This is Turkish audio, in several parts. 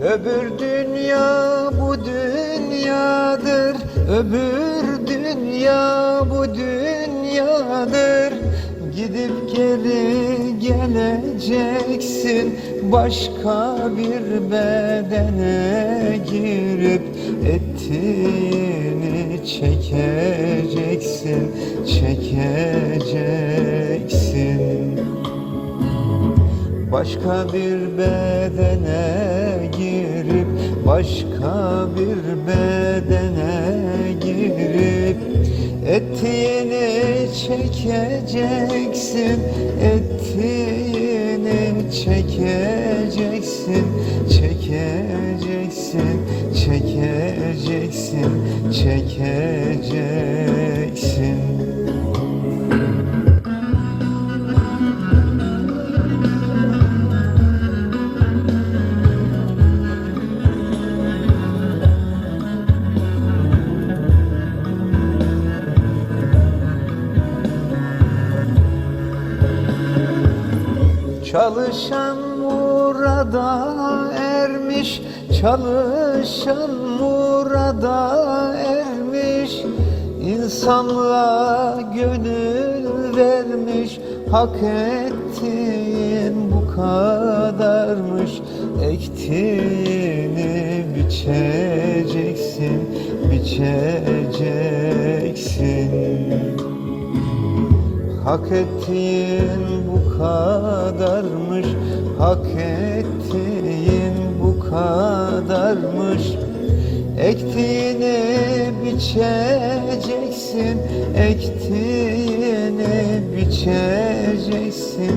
Öbür dünya bu dünyadır. Öbür dünya bu dünyadır. Gidip geri geleceksin. Başka bir bedene girip Ettiğini çekeceksin. Çekeceksin Başka bir bedene girip Başka bir bedene girip Ettiğini çekeceksin Ettiğini çekeceksin Çekeceksin Çekeceksin Çekeceksin Çalışan murada ermiş Çalışan murada ermiş. İnsanlığa gönül vermiş Hak ettiğin bu kadarmış. Ektiğini biçeceksin Biçeceksin Hak ettiğin bu kadarmış Hak ettiğin bu kadarmış. Ektiğini biçeceksin Ektiğini biçeceksin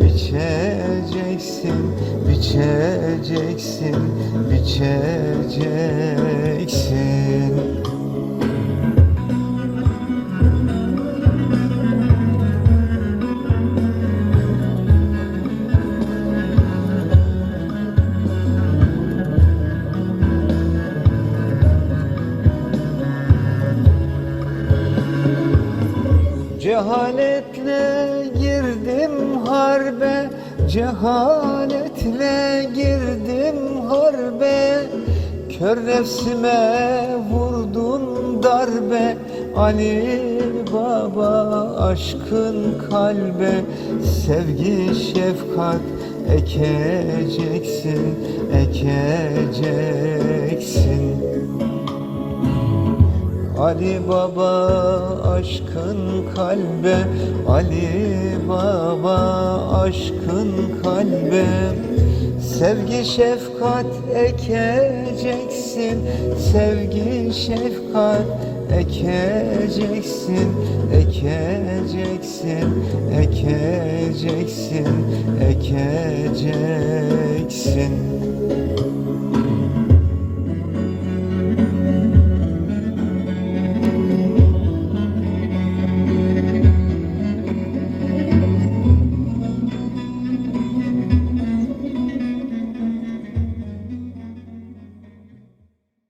Biçeceksin Biçeceksin Biçeceksin Cehaletle girdim harbe Cehaletle girdim harbe. Kör nefsime vurdum darbe Ali Baba aşkın kalbe. Sevgi şefkat ekeceksin Ekeceksin Ali Baba aşkın kalbe. Ali Baba aşkın kalbe. Sevgi şefkat ekeceksin. Sevgi şefkat ekeceksin. Ekeceksin Ekeceksin Ekeceksin